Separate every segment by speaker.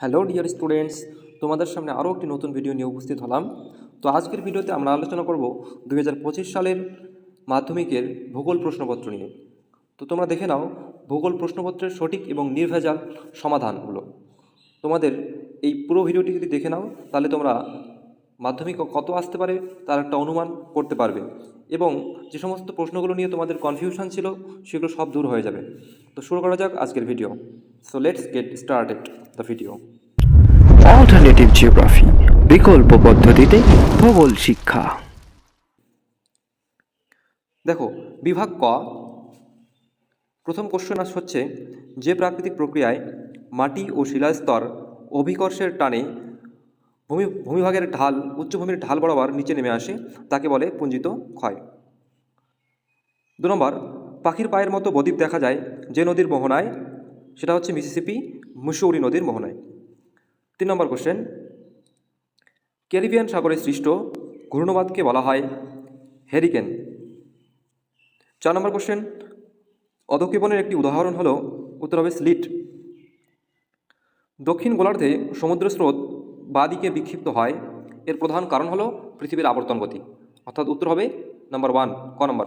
Speaker 1: Hello dear students, তোমাদের সামনে আরও একটি নতুন ভিডিও নিয়ে উপস্থিত হলাম। তো আজকের ভিডিওতে আমরা আলোচনা করব দু হাজার পঁচিশ সালের মাধ্যমিকের ভূগোল প্রশ্নপত্র নিয়ে। তো তোমরা দেখে নাও, ভূগোল প্রশ্নপত্রের সঠিক এবং নির্ভেজাল সমাধানগুলো। তোমাদের এই পুরো ভিডিওটি যদি দেখে নাও, তাহলে তোমরা মাধ্যমিক কত আসতে পারে তার একটা অনুমান করতে পারবে। এবং যে সমস্ত প্রশ্নগুলো নিয়ে তোমাদের কনফিউশন ছিল সেগুলো সব দূর হয়ে যাবে। তো শুরু করা যাক আজকের video so let's get started the video
Speaker 2: alternative geography বিকল্প পদ্ধতিতে ভূগোল শিক্ষা।
Speaker 1: দেখো বিভাগ ক প্রথম কোশ্চেন আস হচ্ছে যে প্রাকৃতিক প্রক্রিয়ায় মাটি ও শিলাস্তর অভিকর্ষের টানে ভূমি, ভূমিভাগের ঢাল, উচ্চভূমির ঢাল বরাবর নিচে নেমে আসে, তাকে বলে পুঞ্জিত ক্ষয়। দু নম্বর, পাখির পায়ের মতো বদ্বীপ দেখা যায় যে নদীর মোহনায়, সেটা হচ্ছে মিসিসিপি মুসৌরি নদীর মোহনায়। তিন নম্বর কোশ্চেন ক্যারিবিয়ান সাগরে সৃষ্ট ঘূর্ণবাদকে বলা হয় হেরিকেন চার নম্বর কোশ্চেন অধক্ষেপণের একটি উদাহরণ হলো উত্তর হবে স্লিট। দক্ষিণ গোলার্ধে সমুদ্র স্রোত বাদিকে বিক্ষিপ্ত হয়। এর প্রধান কারণ হলো পৃথিবীর আবর্তন গতি। অর্থাৎ উত্তর হবে নাম্বার ওয়ান ক নম্বর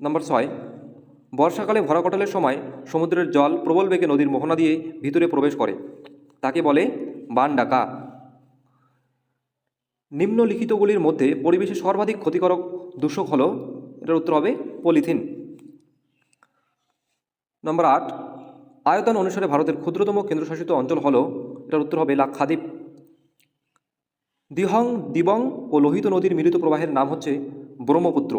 Speaker 1: নাম্বার ছয়, বর্ষাকালে ভরাকটলের সময় সমুদ্রের জল প্রবল বেগে নদীর মোহনা দিয়ে ভিতরে প্রবেশ করে। তাকে বলে বান ডাকা নিম্নলিখিতগুলির মধ্যে পরিবেশে সর্বাধিক ক্ষতিকারক দূষক হলো, এটার উত্তর হবে পলিথিন। নম্বর আট আয়তন অনুসারে ভারতের ক্ষুদ্রতম কেন্দ্রশাসিত অঞ্চল হলো, এটার উত্তর হবে লাক্ষাদ্বীপ। দিহং, দিবং ও লোহিত নদীর মিলিত প্রবাহের নাম হচ্ছে ব্রহ্মপুত্র।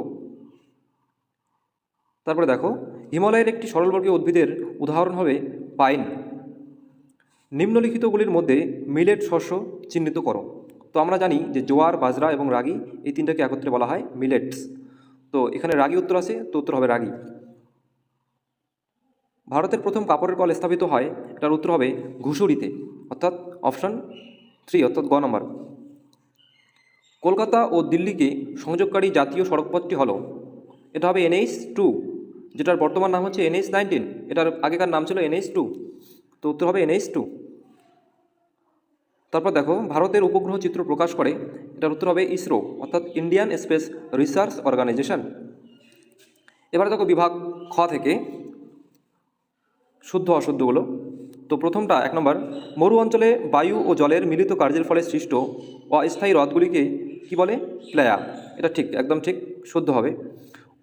Speaker 1: তারপরে দেখো, হিমালয়ের একটি সরলবর্গীয় উদ্ভিদের উদাহরণ হবে পাইন। নিম্নলিখিতগুলির মধ্যে মিলেট শস্য চিহ্নিত করো। তো আমরা জানি যে জোয়ার, বাজরা এবং রাগি এই তিনটাকে একত্রে বলা হয় মিলেটস। তো এখানে রাগি উত্তর আছে, তো উত্তর হবে রাগি। ভারতের প্রথম কাপড়ের কল স্থাপিত হয়, এটার উত্তর হবে ঘুষুরিতে, অর্থাৎ অপশন থ্রি, অর্থাৎ গ নম্বর। কলকাতা ও দিল্লিকে সংযোগকারী জাতীয় সড়কপথটি হলো, এটা হবে এনএইচ টু, যেটার বর্তমান নাম হচ্ছে এনএইচ নাইনটিন, এটার আগেকার নাম ছিল এনএইচ টু, তো উত্তর হবে এনএইচ টু। তারপর দেখো, ভারতের উপগ্রহ চিত্র প্রকাশ করে, এটার উত্তর হবে ইসরো, অর্থাৎ ইন্ডিয়ান স্পেস রিসার্চ অর্গানাইজেশন। এবারে দেখো বিভাগ খ থেকে শুদ্ধ অশুদ্ধগুলো। তো প্রথমটা, এক নম্বর, মরু অঞ্চলে বায়ু ও জলের মিলিত কার্যের ফলে সৃষ্ট অস্থায়ী হ্রদগুলিকে কি বলে? প্লেয়া। এটা ঠিক, একদম ঠিক, শুদ্ধ হবে।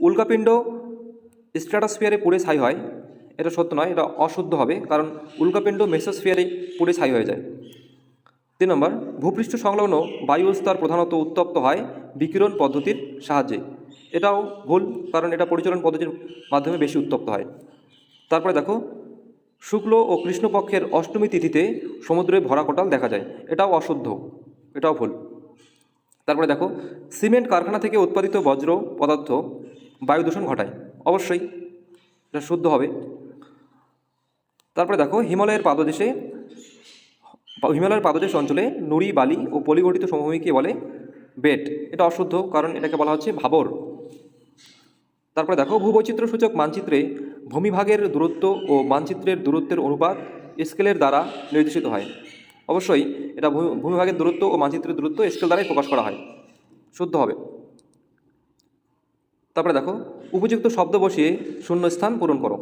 Speaker 1: উল্কাপিণ্ড স্ট্র্যাটোস্ফিয়ারে পুড়ে ছাই হয়। এটা সত্য নয়, এটা অশুদ্ধ হবে, কারণ উল্কাপিণ্ড মেসোস্ফিয়ারে পুড়ে ছাই হয়ে যায়। তিন নম্বর, ভূপৃষ্ঠ সংলগ্ন বায়ু স্তর প্রধানত উত্তপ্ত হয় বিকিরণ পদ্ধতির সাহায্যে। এটাও ভুল, কারণ এটা পরিচালন পদ্ধতির মাধ্যমে বেশি উত্তপ্ত হয়। তারপরে দেখো শুক্ল ও কৃষ্ণপক্ষের অষ্টমী তিথিতে সমুদ্রে ভরা কোটাল দেখা যায়। এটাও অশুদ্ধ, এটাও ভুল। তারপরে দেখো, সিমেন্ট কারখানা থেকে উৎপাদিত বজ্র পদার্থ বায়ু দূষণ ঘটায়। অবশ্যই এটা শুদ্ধ হবে। তারপরে দেখো, হিমালয়ের পাদদেশে, হিমালয়ের পাদদেশ অঞ্চলে নুড়ি, বালি ও পলিগঠিত সমভূমিকে বলে বেট। এটা অশুদ্ধ, কারণ এটাকে বলা হচ্ছে ভাবর। তারপরে দেখো ভূবৈচিত্র্য সূচক মানচিত্রে ভূমিভাগের দূরত্ব ও মানচিত্রের দূরত্বের অনুপাত স্কেলের দ্বারা নির্দেশিত হয়। অবশ্যই এটা ভূমিভাগের দূরত্ব ও মানচিত্রের দূরত্ব স্কেল দ্বারাই প্রকাশ করা হয়। শুদ্ধ হবে। তারপরে দেখো, উপযুক্ত শব্দ বসিয়ে শূন্যস্থান পূরণ করো।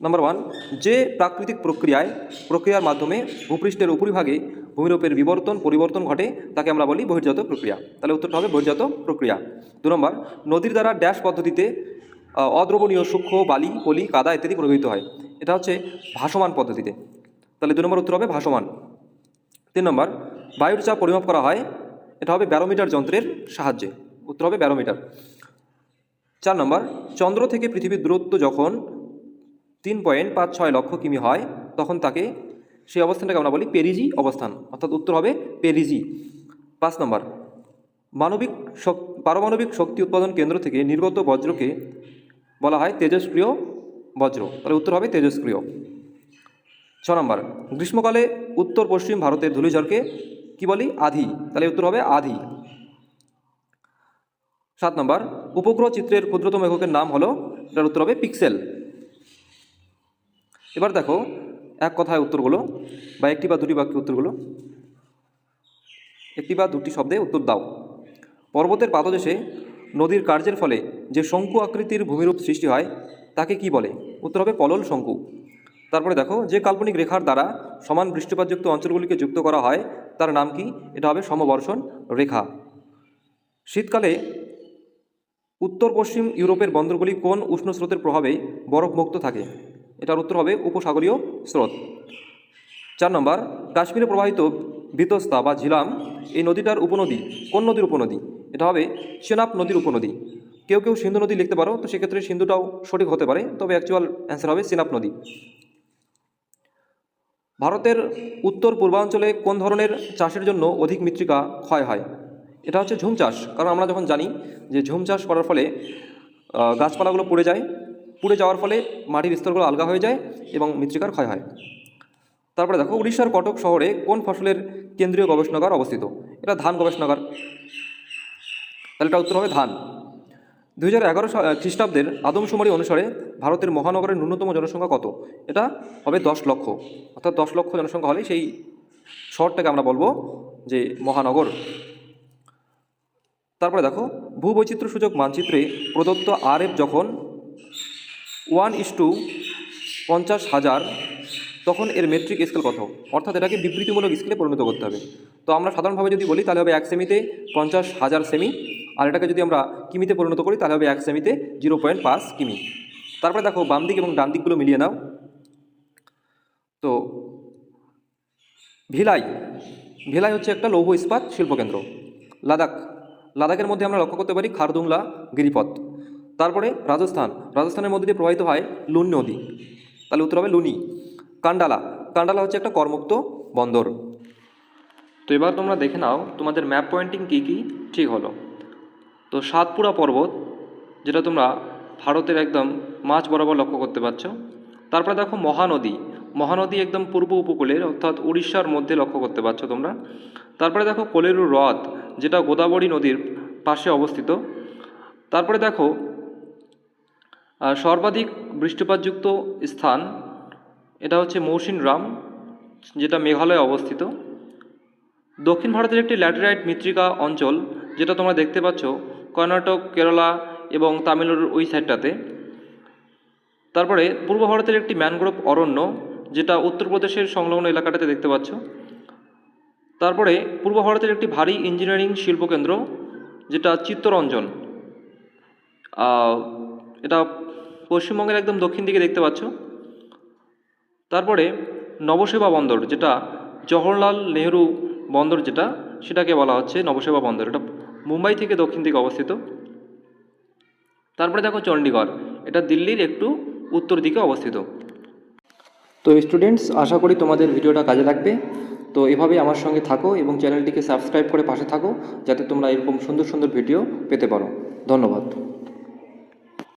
Speaker 1: নাম্বার ওয়ান, যে প্রাকৃতিক প্রক্রিয়ায়, প্রক্রিয়ার মাধ্যমে ভূপৃষ্ঠের উপরিভাগে ভূমিরূপের বিবর্তন, পরিবর্তন ঘটে, তাকে আমরা বলি বহির্জাত প্রক্রিয়া। তাহলে উত্তরটা হবে বহির্জাত প্রক্রিয়া। দু নম্বর, নদীর দ্বারা ড্যাশ পদ্ধতিতে অদ্রবণীয় সূক্ষ্ম, বালি পলি কাদা ইত্যাদি প্রবাহিত হয়। এটা হচ্ছে ভাসমান পদ্ধতিতে। তাহলে দু নম্বর উত্তর হবে ভাসমান। তিন নম্বর, বায়ুর চাপ পরিমাপ করা হয়, এটা হবে ব্যারোমিটার যন্ত্রের সাহায্যে। উত্তর হবে ব্যারোমিটার। চার নম্বর, চন্দ্র থেকে পৃথিবীর দূরত্ব যখন তিন পয়েন্ট পাঁচ ছয় লক্ষ কিমি হয়, তখন তাকে সেই অবস্থানটাকে আমরা বলি পেরিজি অবস্থান। অর্থাৎ উত্তর হবে পেরিজি। পাঁচ নম্বর, মানবিক পারমাণবিক শক্তি উৎপাদন কেন্দ্র থেকে নির্গত বজ্রকে বলা হয় তেজস্ক্রিয় বজ্র। তাহলে উত্তর হবে তেজস্ক্রিয়। ছ নম্বর, গ্রীষ্মকালে উত্তর পশ্চিম ভারতের ধূলিঝড়কে কি বলি? আধি। তাহলে উত্তর হবে আধি। সাত নম্বর, উপগ্রহ চিত্রের ক্ষুদ্রতম এককের নাম হলো, এটার উত্তর হবে পিক্সেল। এবার দেখো, এক কথায় উত্তরগুলো, বা একটি বা দুটি বাক্যে উত্তরগুলো। একটি বা দুটি শব্দে উত্তর দাও। পর্বতের পাদদেশে নদীর কার্যের ফলে যে শঙ্কু আকৃতির ভূমিরূপ সৃষ্টি হয়, তাকে কি বলে? উত্তর হবে পলল শঙ্কু। তারপরে দেখো, যে কাল্পনিক রেখার দ্বারা সমান বৃষ্টিপাতযুক্ত অঞ্চলগুলিকে যুক্ত করা হয়, তার নাম কি? এটা হবে সমবর্ষণ রেখা। শীতকালে উত্তর পশ্চিম ইউরোপের বন্দরগুলি কোন উষ্ণ স্রোতের প্রভাবে বরফমুক্ত থাকে? এটার উত্তর হবে উপসাগরীয় স্রোত। চার নম্বর, কাশ্মীরে প্রবাহিত বিতস্তা বা ঝিলাম, এই নদীটার উপনদী, কোন নদীর উপনদী? এটা হবে চেনাব নদীর উপনদী। কেউ কেউ সিন্ধু নদী লিখতে পারো, তো সেক্ষেত্রে সিন্ধুটাও সঠিক হতে পারে, তবে অ্যাকচুয়াল অ্যান্সার হবে চেনাব নদী। ভারতের উত্তর পূর্বাঞ্চলে কোন ধরনের চাষের জন্য অধিক মৃত্তিকা ক্ষয় হয়? এটা হচ্ছে ঝুম চাষ, কারণ আমরা যখন জানি যে ঝুম চাষ করার ফলে গাছপালাগুলো পড়ে যায়, পুড়ে যাওয়ার ফলে মাটির স্তরগুলো আলগা হয়ে যায় এবং মৃত্তিকার ক্ষয় হয়। তারপরে দেখো, উড়িষ্যার কটক শহরে কোন ফসলের কেন্দ্রীয় গবেষণাগার অবস্থিত? এটা ধান গবেষণাগার। তাহলে এটা উত্তর হবে ধান। দুই হাজার এগারো খ্রিস্টাব্দের আদমশুমারি অনুসারে ভারতের মহানগরের ন্যূনতম জনসংখ্যা কত? এটা হবে দশ লক্ষ। অর্থাৎ দশ লক্ষ জনসংখ্যা হলে সেই শহরটাকে আমরা বলব যে মহানগর। তারপরে দেখো ভূবৈচিত্র্য সূচক মানচিত্রে প্রদত্ত আর এফ যখন ওয়ান ইস টু পঞ্চাশ হাজার, তখন এর মেট্রিক স্কেল কত? অর্থাৎ এটাকে বিবৃতিমূলক স্কেলে পরিণত করতে হবে। তো আমরা সাধারণভাবে যদি বলি, তাহলে হবে এক সেমিতে পঞ্চাশ হাজার সেমি। আর এটাকে যদি আমরা কিমিতে পরিণত করি, তাহলে হবে এক সেমিতে জিরো পয়েন্ট পাঁচ কিমি। তারপরে দেখো, বাম দিক এবং ডান দিকগুলো মিলিয়ে নাও। তো, ভিলাই। ভিলাই হচ্ছে একটা লৌহ ইস্পাত শিল্পকেন্দ্র। লাদাখ। লাদাখের মধ্যে আমরা লক্ষ্য করতে পারি খারদুংলা, গিরিপথ। তারপরে রাজস্থান। রাজস্থানের মধ্যে দিয়ে প্রবাহিত হয় লুন নদী। তাহলে উত্তর হবে লুনি। কান্ডালা। কান্ডালা হচ্ছে একটা করমুক্ত বন্দর। তো এবার তোমরা দেখে নাও, তোমাদের ম্যাপ পয়েন্টিং কী কী? ঠিক হলো। তো সাতপুরা পর্বত, যেটা তোমরা ভারতের একদম মাঝ বরাবর লক্ষ্য করতে পারছ। তারপরে দেখো মহানদী। মহানদী একদম পূর্ব উপকূলের, অর্থাৎ উড়িষ্যার মধ্যে লক্ষ্য করতে পারছ তোমরা। তারপরে দেখো কোলেরু হ্রদ, যেটা গোদাবরী নদীর পাশে অবস্থিত। তারপরে দেখো সর্বাধিক বৃষ্টিপাতযুক্ত স্থান, এটা হচ্ছে মৌসিন রাম, যেটা মেঘালয়ে অবস্থিত। দক্ষিণ ভারতের একটি ল্যাটেরাইট মৃত্তিকা অঞ্চল, যেটা তোমরা দেখতে পাচ্ছ কর্ণাটক, কেরালা এবং তামিলনাড়ুর ওই সাইডটাতে। তারপরে পূর্ব ভারতের একটি ম্যানগ্রোভ অরণ্য, যেটা উত্তরপ্রদেশের সংলগ্ন এলাকাটাতে দেখতে পাচ্ছ। তারপরে পূর্ব ভারতের একটি ভারী ইঞ্জিনিয়ারিং শিল্পকেন্দ্র, যেটা চিত্তরঞ্জন। এটা পশ্চিমবঙ্গের একদম দক্ষিণ দিকে দেখতে পাচ্ছ। তারপরে নবসেবা বন্দর, যেটা জওহরলাল নেহরু বন্দর যেটা, সেটাকে বলা হচ্ছে নবসেবা বন্দর। এটা মুম্বাই থেকে দক্ষিণ দিকে অবস্থিত। তারপরে দেখো চণ্ডীগড় এটা দিল্লির একটু উত্তর দিকে অবস্থিত। তো স্টুডেন্টস আশা করি তোমাদের ভিডিওটা কাজে লাগবে। তো এভাবে আমার সঙ্গে থাকো এবং চ্যানেলটিকে সাবস্ক্রাইব করে পাশে থাকো, যাতে তোমরা এরকম সুন্দর সুন্দর ভিডিও পেতে পারো। ধন্যবাদ।